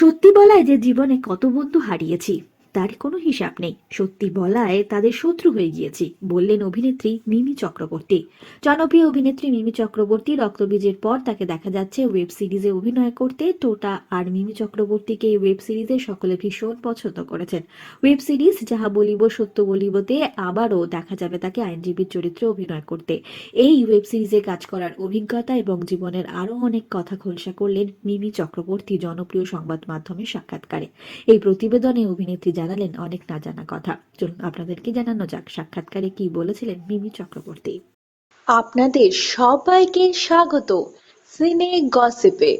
সত্যি বলায় যে জীবনে কত বন্ধু হারিয়েছি। তার কোনো হিসাব নেই। সত্যি বলায় তাদের শত্রু হয়ে গিয়েছি, বললেন অভিনেত্রী মিমি চক্রবর্তী। জনপ্রিয় অভিনেত্রী মিমি চক্রবর্তী রক্তবীজের পর তাকে দেখা যাচ্ছে ওয়েব সিরিজে অভিনয় করতে। টোটা আর মিমি চক্রবর্তীকে এই ওয়েব সিরিজে সকলে ভীষণ পছন্দ করেছেন। ওয়েব সিরিজ যাহা বলিব সত্য বলিবতে আবারও দেখা যাবে তাকে আইনজীবীর চরিত্রে অভিনয় করতে। এই ওয়েব সিরিজে কাজ করার অভিজ্ঞতা এবং জীবনের আরও অনেক কথা খোলসা করলেন মিমি চক্রবর্তী, জনপ্রিয় সংবাদ মাধ্যমের সাক্ষাৎকারে। এই প্রতিবেদনে অভিনেত্রী জানালেন অনেক না জানা কথা। চলুন আপনাদেরকে জানানো যাক, সাক্ষাৎকারে কি বলেছিলেন মিমি চক্রবর্তী। আপনাদের সবাইকে স্বাগত। সিনে গসিপে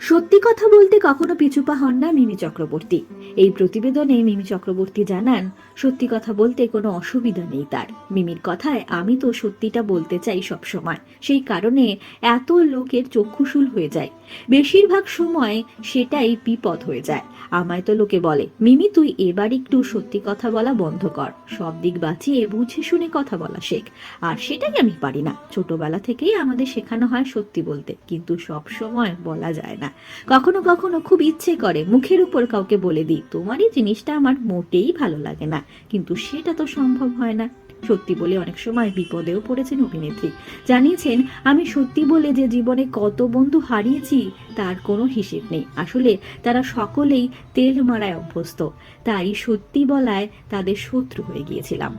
সত্যি কথা বলতে কখনো পিছুপা হন না মিমি চক্রবর্তী। এই প্রতিবেদনে মিমি চক্রবর্তী জানান, সত্যি কথা বলতে কোনো অসুবিধা নেই তার। মিমির কথায়, আমি তো সত্যিটা বলতে চাই সব সময় সেই কারণে এত লোকের চক্ষুশূল হয়ে যায়। বেশিরভাগ সময় সেটাই বিপদ হয়ে যায়। আমায় তো লোকে বলে, মিমি, তুই এবার একটু সত্যি কথা বলা বন্ধ কর। সব দিক বাঁচিয়ে বুঝে শুনে কথা বলা শেখ। আর সেটাই আমি পারি না। ছোটবেলা থেকেই আমাদের শেখানো হয় সত্যি বলতে। কিন্তু সব সময় বলা যায় না। কখনো কখনো খুব ইচ্ছে করে মুখের উপর কাউকে বলে দিই তোমার এই জিনিসটা আমার মোটেই ভালো লাগে না। কিন্তু সেটা তো সম্ভব হয় না। সত্যি বলে অনেক সময় বিপদেও পড়েছেন অভিনেত্রী। জানিয়েছেন, আমি সত্যি বলে যে জীবনে কত বন্ধু হারিয়েছি, তার কোনো হিসেব নেই। আসলে তারা সকলেই তেল মারায় অভ্যস্ত। তাই সত্যি বলায় তাদের শত্রু হয়ে গিয়েছিলাম।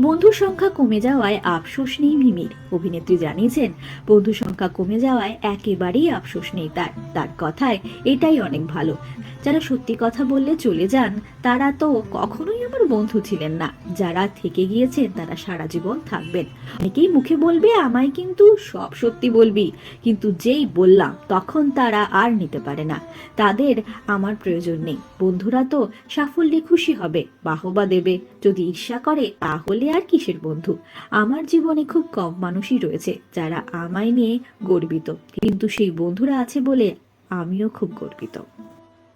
বন্ধুর সংখ্যা কমে যাওয়ায় আফসোস নেই মিমির। অভিনেত্রী জানিয়েছেন বন্ধু সংখ্যা কমে যাওয়ায় একেবারেই আফসোস নেই তার। তার কথায় এটাই অনেক ভালো। যারা সত্যি কথা বললে চলে যান, তারা তো কখনোই আমার বন্ধু ছিলেন না। যারা থেকে গিয়েছেন, তারা সারা জীবন থাকবেন। অনেকেই মুখে বলবে, আমায় কিন্তু সব সত্যি বলবি। কিন্তু যেই বললাম, তখন তারা আর নিতে পারে না। তাদের আমার প্রয়োজন নেই। বন্ধুরা তো সাফল্যে খুশি হবে, বাহবা দেবে। যদি ঈর্ষা করে, তাহলে আর কিসের বন্ধু? আমার জীবনে খুব কম মানুষই রয়েছে, যারা আমায় নিয়ে গর্বিত। কিন্তু সেই বন্ধুরা আছে বলে আমিও খুব গর্বিত।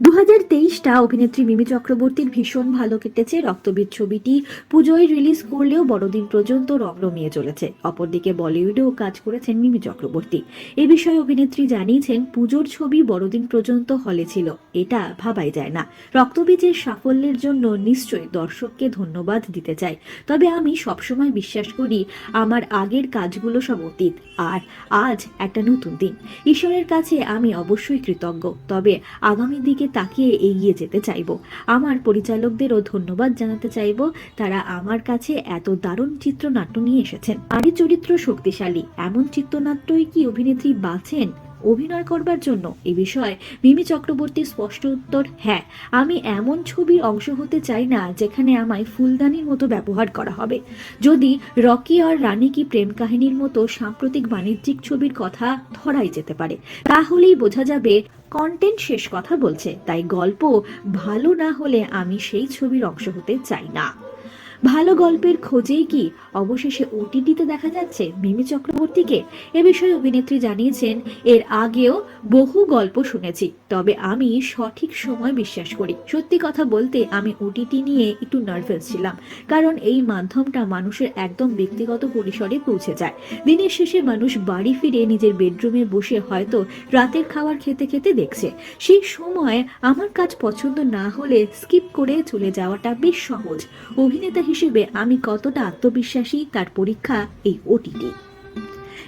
দু হাজার তেইশটা অভিনেত্রী মিমি চক্রবর্তীর ভীষণ ভালো কেটেছে রক্তবীর ছবিটি। পুজোয় রিলিজ করলেও বড়দিন পর্যন্ত রমরমিয়ে চলেছে। অপরদিকে বলিউডেও কাজ করেছেন মিমি চক্রবর্তী। এ বিষয়ে অভিনেত্রী জানিয়েছেন, পুজোর ছবি বড়দিন পর্যন্ত হলে ছিল। এটা ভাবাই যায় না। রক্তবীজের সাফল্যের জন্য নিশ্চয়ই দর্শককে ধন্যবাদ দিতে চাই। তবে আমি সবসময় বিশ্বাস করি, আমার আগের কাজগুলো সব অতীত। আর আজ একটা নতুন দিন। ঈশ্বরের কাছে আমি অবশ্যই কৃতজ্ঞ। তবে আগামী দিকে তাকিয়ে এগিয়ে যেতে চাইব। আমার পরিচালকদেরও ধন্যবাদ জানাতে চাইব। তারা আমার কাছে এত দারুণ চিত্রনাট্য নিয়ে এসেছেন। নারী চরিত্র শক্তিশালী। এমন চিত্রনাট্যই কি অভিনেত্রী বাছেন অভিনয় করবার জন্য। এ বিষয়ে মিমি চক্রবর্তীর স্পষ্ট উত্তর হ্যাঁ আমি এমন ছবির অংশ হতে চাই না যেখানে আমায় ফুলদানির মতো ব্যবহার করা হবে। যদি রকি আর রানী কি প্রেম কাহিনীর মতো সাম্প্রতিক বাণিজ্যিক ছবির কথা ধরাই যেতে পারে, তাহলেই বোঝা যাবে কন্টেন্ট শেষ কথা বলছে, তাই গল্প ভালো না হলে আমি সেই ছবির অংশ হতে চাই না। ভালো গল্পের খোঁজেই কি অবশেষে ওটিটিতে দেখা যাচ্ছে মিমি চক্রবর্তীকে? এ বিষয়ে অভিনেত্রী জানিয়েছেন, এর আগেও বহু গল্প শুনেছি, তবে আমি সঠিক সময় বিশ্বাস করি। সত্যি কথা বলতে আমি ওটিটি নিয়ে একটু নার্ভাস ছিলাম, কারণ এই মাধ্যমটা মানুষের একদম ব্যক্তিগত পরিসরে পৌঁছে যায়। দিনের শেষে মানুষ বাড়ি ফিরে নিজের বেডরুমে বসে হয়তো রাতের খাবার খেতে খেতে দেখছে। সেই সময় আমার কাজ পছন্দ না হলে স্কিপ করে চলে যাওয়াটা বেশ সহজ। অভিনেতা হিসেবে আমি কতটা আত্মবিশ্বাসী তার পরীক্ষা এই ওটিটি।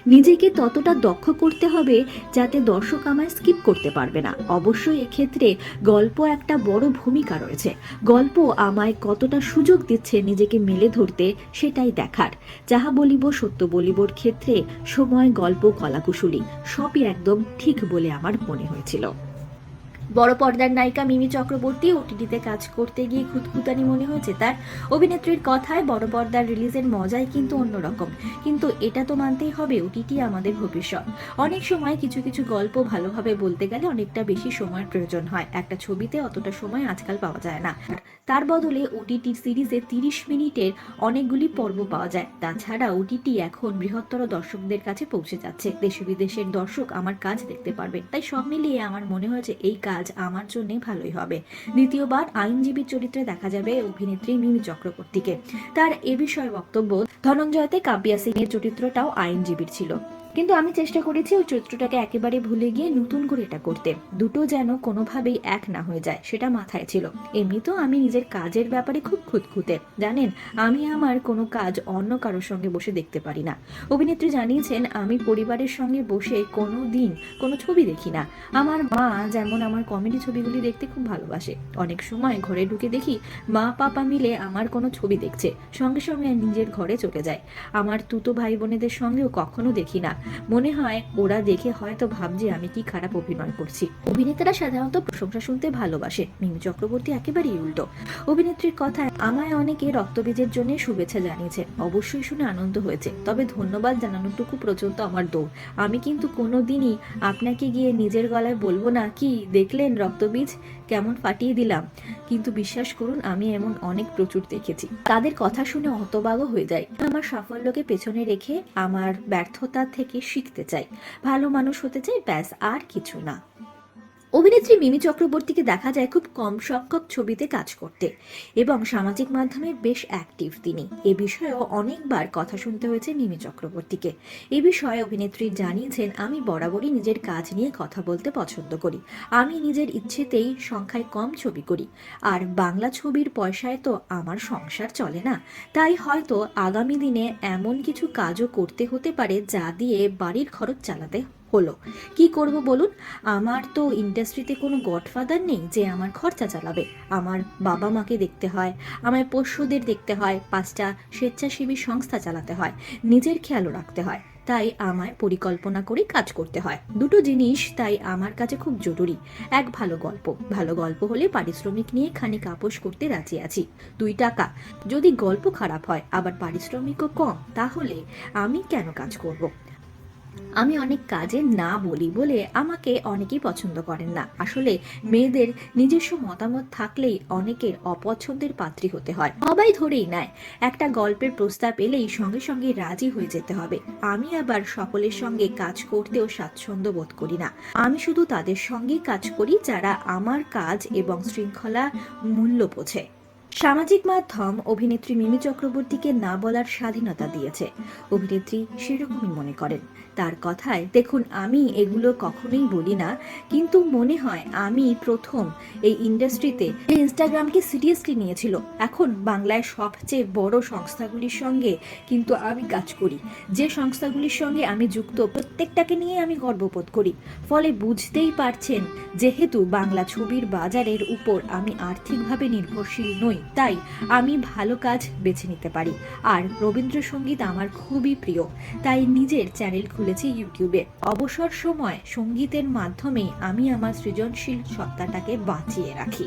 নিজেকে ততটা দক্ষ করতে হবে যাতে দর্শক আমায় স্কিপ করতে পারবে না। অবশ্যই এক্ষেত্রে গল্প একটা বড় ভূমিকা রয়েছে। গল্প আমায় কতটা সুযোগ দিচ্ছে নিজেকে মেলে ধরতে সেটাই দেখার। যাহা বলিব সত্য বলিবর ক্ষেত্রে সময়, গল্প, কলাকুশলী সবই একদম ঠিক বলে আমার মনে হয়েছিল। বড় পর্দার নায়িকা মিমি চক্রবর্তী ওটিটিতে কাজ করতে গিয়ে খুঁতখুতানি মনে হয়েছে তার। অভিনেত্রীর কথায় বড় পর্দার রিলিজের মজাই কিন্তু অন্যরকম। কিন্তু এটা তো মানতেই হবে, ওটিটি আমাদের ভবিষ্যৎ। অনেক সময় কিছু কিছু গল্প ভালোভাবে বলতে গেলে অনেকটা বেশি সময়ের প্রয়োজন হয়। একটা ছবিতে অতটা সময় আজকাল পাওয়া যায় না। তার বদলে ওটিটি সিরিজে তিরিশ মিনিটের অনেকগুলি পর্ব পাওয়া যায়। তাছাড়া ওটিটি এখন বৃহত্তর দর্শকদের কাছে পৌঁছে যাচ্ছে। দেশে বিদেশের দর্শক আমার কাজ দেখতে পারবে। তাই সব মিলিয়ে আমার মনে হয়েছে এই কাজ আমার জন্য ভালোই হবে। দ্বিতীয়বার আইনজীবীর চরিত্রে দেখা যাবে অভিনেত্রী মিমি চক্রবর্তীকে। তার এ বিষয়ে বক্তব্য, ধনঞ্জয়তে কাব্যা সিং এর চরিত্রটাও আইনজীবীর ছিল। কিন্তু আমি চেষ্টা করেছি ওই চরিত্রটাকে একেবারে ভুলে গিয়ে নতুন করে এটা করতে। দুটো যেন কোনোভাবেই এক না হয়ে যায়, সেটা মাথায় ছিল। এমনিতেও আমি নিজের কাজের ব্যাপারে খুব খুঁতখুঁতে। জানেন, আমি আমার কোনো কাজ অন্য কারোর সঙ্গে বসে দেখতে পারি না। অভিনেত্রী জানিয়েছেন, আমি পরিবারের সঙ্গে বসে কোনো দিন কোনো ছবি দেখি না। আমার মা যেমন আমার কমেডি ছবিগুলি দেখতে খুব ভালোবাসে। অনেক সময় ঘরে ঢুকে দেখি, মা পাপা মিলে আমার কোনো ছবি দেখছে। সঙ্গে সঙ্গে নিজের ঘরে চলে যায়। আমার তুতো ভাই বোনেদের সঙ্গেও কখনো দেখি না। মনে হয় ওরা দেখে হয়তো ভাবছে আমি কি খারাপ অভিনয় করছি। অভিনেতারা সাধারণত প্রশংসা শুনতে ভালোবাসে। মিমি চক্রবর্তী একেবারেই উল্টো। অভিনেত্রীর কথায় আমায় অনেকে রক্তবীজের জন্য শুভেচ্ছা জানিয়েছে। অবশ্যই শুনে আনন্দ হয়েছে। তবে ধন্যবাদ জানানোটুকু পর্যন্ত আমার দৌড় আমি কিন্তু কোনো দিনই আপনাকে গিয়ে নিজের গলায় বলব না, কি দেখলেন রক্তবীজ? কেমন ফাটিয়ে দিলাম? কিন্তু বিশ্বাস করুন, আমি এমন অনেক প্রচুর দেখেছি। তাদের কথা শুনে হতবাগও হয়ে যায়। আমার সাফল্যকে পেছনে রেখে আমার ব্যর্থতা থেকে শিখতে চাই। ভালো মানুষ হতে চাই ব্যাস আর কিছু না। অভিনেত্রী মিমি চক্রবর্তীকে দেখা যায় খুব কম সংখ্যক ছবিতে কাজ করতে এবং সামাজিক মাধ্যমে বেশ অ্যাক্টিভ তিনি। এ বিষয়েও অনেকবার কথা শুনতে হয়েছে মিমি চক্রবর্তীকে। এ বিষয়ে অভিনেত্রী জানিয়েছেন, আমি বরাবরই নিজের কাজ নিয়ে কথা বলতে পছন্দ করি। আমি নিজের ইচ্ছেতেই সংখ্যায় কম ছবি করি। আর বাংলা ছবির পয়সায় তো আমার সংসার চলে না। তাই হয়তো আগামী দিনে এমন কিছু কাজও করতে হতে পারে যা দিয়ে বাড়ির খরচ চালাতে হলো। কি করব বলুন? আমার তো ইন্ডাস্ট্রিতে কোনো গডফাদার নেই যে আমার খরচা চালাবে। আমার বাবা মাকে দেখতে হয় আমায় পোষ্যদের দেখতে হয়, পাঁচটা স্বেচ্ছাসেবী সংস্থা চালাতে হয়, নিজের খেয়ালও রাখতে হয়। তাই আমায় পরিকল্পনা করে কাজ করতে হয়। দুটো জিনিস তাই আমার কাছে খুব জরুরি। এক, ভালো গল্প। ভালো গল্প হলে পারিশ্রমিক নিয়ে খানিক আপোষ করতে রাজি আছি। দুই, টাকা। যদি গল্প খারাপ হয়, আবার পারিশ্রমিকও কম, তাহলে আমি কেন কাজ করব? আমি অনেক কাজে না বলি বলে আমাকে অনেকেই পছন্দ করেন না। আসলে মেয়েদের নিজস্ব মতামত থাকলেই অনেকের অপছন্দের পাত্রী হতে হয়। সবাই ধরেই নেয়। একটা গল্পের প্রস্তাব এলেই সঙ্গে সঙ্গে রাজি হয়ে যেতে হবে। আমি আবার সকলের সঙ্গে কাজ করতেও স্বাচ্ছন্দ্য বোধ করি না। আমি শুধু তাদের সঙ্গেই কাজ করি যারা আমার কাজ এবং শৃঙ্খলা মূল্য বোঝে। সামাজিক মাধ্যম অভিনেত্রী মিমি চক্রবর্তীকে না বলার স্বাধীনতা দিয়েছে। অভিনেত্রী সেরকমই মনে করেন। তার কথায়, দেখুন, আমি এগুলো কখনোই বলি না, কিন্তু মনে হয় আমি প্রথম এই ইন্ডাস্ট্রিতে ইনস্টাগ্রামকে সিরিয়াসলি নিয়েছিল। এখন বাংলায় সবচেয়ে বড় সংস্থাগুলির সঙ্গে কিন্তু আমি কাজ করি। যে সংস্থাগুলির সঙ্গে আমি যুক্ত, প্রত্যেকটাকে নিয়ে আমি গর্ববোধ করি। ফলে বুঝতেই পারছেন, যেহেতু বাংলা ছবির বাজারের উপর আমি আর্থিকভাবে নির্ভরশীল নই, তাই আমি ভালো কাজ বেছে নিতে পারি। আর রবীন্দ্রসঙ্গীত আমার খুবই প্রিয়, তাই নিজের চ্যানেল খুলেছি ইউটিউবে। অবসর সময় সঙ্গীতের মাধ্যমে আমি আমার সৃজনশীল সত্তাটাকে বাঁচিয়ে রাখি।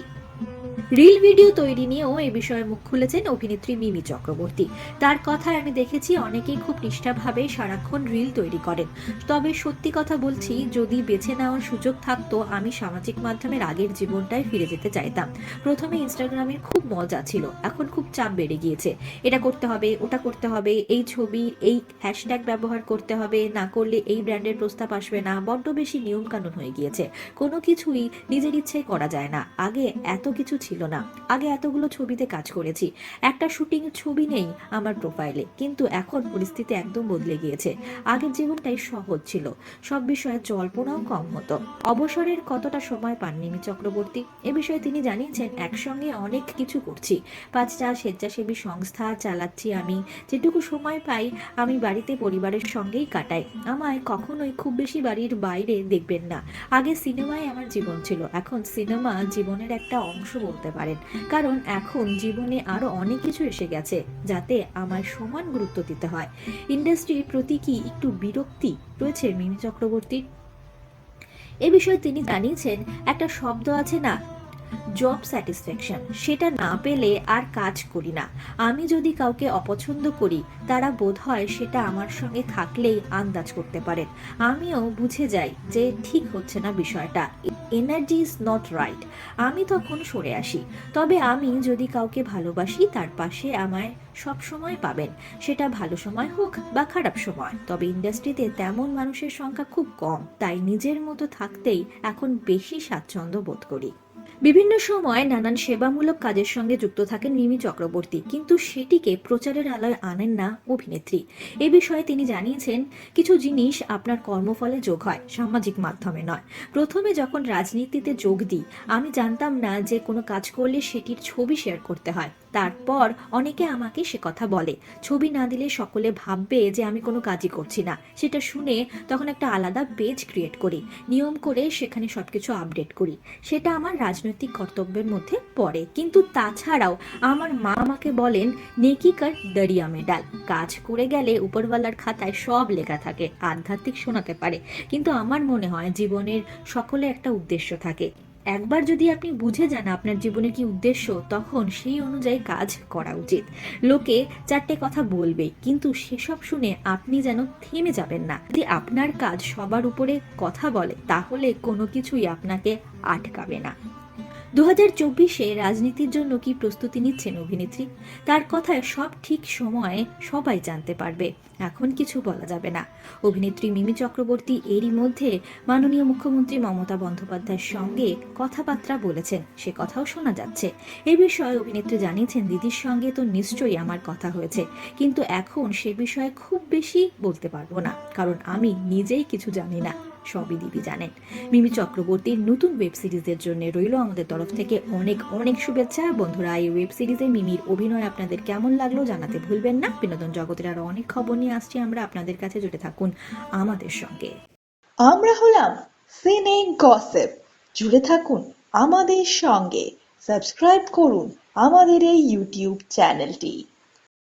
রিল ভিডিও তৈরি নিয়েও এ বিষয়ে মুখ খুলেছেন অভিনেত্রী মিমি চক্রবর্তী। তার কথায় আমি দেখেছি অনেকেই খুব নিষ্ঠাভাবে সারাক্ষণ রিল তৈরি করেন। তবে সত্যি কথা বলছি, যদি বেছে নেওয়ার সুযোগ থাকতো, আমি সামাজিক মাধ্যমের আগের জীবনটায় ফিরে যেতে চাইতাম। প্রথমে ইনস্টাগ্রামের খুব মজা ছিল, এখন খুব চাপ বেড়ে গিয়েছে। এটা করতে হবে, ওটা করতে হবে, এই ছবি, এই হ্যাশট্যাগ ব্যবহার করতে হবে, না করলে এই ব্র্যান্ডের প্রস্তাব আসবে না, বড্ড বেশি নিয়ম কানুন হয়ে গিয়েছে। কোনো কিছুই নিজের ইচ্ছায় করা যায় না। আগে এত কিছু ছিল না। আগে এতগুলো ছবিতে কাজ করেছি। একটা শুটিং ছবি নেই আমার প্রোফাইলে কিন্তু এখন পরিস্থিতি একদম বদলে গিয়েছে। আগের জীবনটাই সহজ ছিল। সব বিষয়ে জল্পনাও কম হতো। অবসরের কতটা সময় পান নিমি চক্রবর্তী। এ বিষয়ে তিনি জানিয়েছেন, একসঙ্গে অনেক কিছু করছি। পাঁচটা স্বেচ্ছাসেবী সংস্থা চালাচ্ছি আমি। যেটুকু সময় পাই আমি বাড়িতে পরিবারের সঙ্গেই কাটাই। আমায় কখনোই খুব বেশি বাড়ির বাইরে দেখবেন না। আগে সিনেমায় আমার জীবন ছিল। এখন সিনেমা জীবনের একটা অংশ বলতে পারেন। কারণ এখন জীবনে আরও অনেক কিছু এসে গেছে যাতে আমার সমান গুরুত্ব দিতে হয়। ইন্ডাস্ট্রির প্রতি কি একটু বিরক্তি রয়েছে মিমি চক্রবর্তীর? এ বিষয়ে তিনি জানিয়েছেন, একটা শব্দ আছে না জব স্যাটিসফ্যাকশন সেটা না পেলে আর কাজ করি না। আমি যদি কাউকে অপছন্দ করি, তারা বোধ হয় সেটা আমার সঙ্গে থাকলেই আন্দাজ করতে পারেন। আমিও বুঝে যাই যে ঠিক হচ্ছে না বিষয়টা। এনার্জি ইজ নট রাইট আমি তখন সরে আসি। তবে আমি যদি কাউকে ভালোবাসি, তার পাশে আমায় সব সময় পাবেন। সেটা ভালো সময় হোক বা খারাপ সময়। তবে ইন্ডাস্ট্রিতে তেমন মানুষের সংখ্যা খুব কম। তাই নিজের মতো থাকতেই এখন বেশি স্বাচ্ছন্দ্য বোধ করি। বিভিন্ন সময় নানান সেবামূলক কাজের সঙ্গে যুক্ত থাকেন মিমি চক্রবর্তী। কিন্তু সেটিকে প্রচারের আলোয় আনেন না অভিনেত্রী। এ বিষয়ে তিনি জানিয়েছেন, কিছু জিনিস আপনার কর্মফলে যোগ হয়, সামাজিক মাধ্যমে নয়। প্রথমে যখন রাজনীতিতে যোগ দিই, আমি জানতাম না যে কোনো কাজ করলে সেটির ছবি শেয়ার করতে হয়। তারপর অনেকে আমাকে সে কথা বলে। ছবি না দিলে সকলে ভাববে যে আমি কোনো কাজই করছি না। সেটা শুনে তখন একটা আলাদা পেজ ক্রিয়েট করি। নিয়ম করে সেখানে সব কিছু আপডেট করি। সেটা আমার রাজনৈতিক কর্তব্যের মধ্যে পড়ে। কিন্তু তাছাড়াও আমার মা আমাকে বলেন, নেকি কার দরিয়া মেডাল কাজ করে গেলে উপরওয়ালার খাতায় সব লেখা থাকে। আধ্যাত্মিক শোনাতে পারে। কিন্তু আমার মনে হয় জীবনের সকলে একটা উদ্দেশ্য থাকে। একবার যদি আপনি বুঝে যান আপনার জীবনের কি উদ্দেশ্য, তখন সেই অনুযায়ী কাজ করা উচিত। লোকে চারটে কথা বলবে, কিন্তু সেসব শুনে আপনি যেন থেমে যাবেন না। যদি আপনার কাজ সবার উপরে কথা বলে, তাহলে কোনো কিছুই আপনাকে আটকাবে না। দু হাজার চব্বিশে রাজনীতির জন্য কি প্রস্তুতি নিচ্ছেন অভিনেত্রী? তার কথায় সব ঠিক সময়ে সবাই জানতে পারবে। এখন কিছু বলা যাবে না। অভিনেত্রী মিমি চক্রবর্তী এরই মধ্যে মাননীয় মুখ্যমন্ত্রী মমতা বন্দ্যোপাধ্যায়ের সঙ্গে কথাবার্তা বলেছেন। সে কথাও শোনা যাচ্ছে। এ বিষয়ে অভিনেত্রী জানিয়েছেন, দিদির সঙ্গে তো নিশ্চয়ই আমার কথা হয়েছে। কিন্তু এখন সে বিষয়ে খুব বেশি বলতে পারব না। কারণ আমি নিজেই কিছু জানি না। সবই দিদি জানেন। মিমি চক্রবর্তীর নতুন ওয়েব সিরিজের জন্য রইল আমাদের তরফ থেকে অনেক অনেক শুভেচ্ছা। বন্ধুরা, এই ওয়েব সিরিজে মিমির অভিনয় আপনাদের কেমন লাগল জানাতে ভুলবেন না। বিনোদন জগতের আরও অনেক খবর নিয়ে আসছি আমরা আপনাদের কাছে। জুড়ে থাকুন আমাদের সঙ্গে। আমরা হলাম সিনে গসেপ জুড়ে থাকুন আমাদের সঙ্গে। সাবস্ক্রাইব করুন আমাদের এই ইউটিউব চ্যানেলটি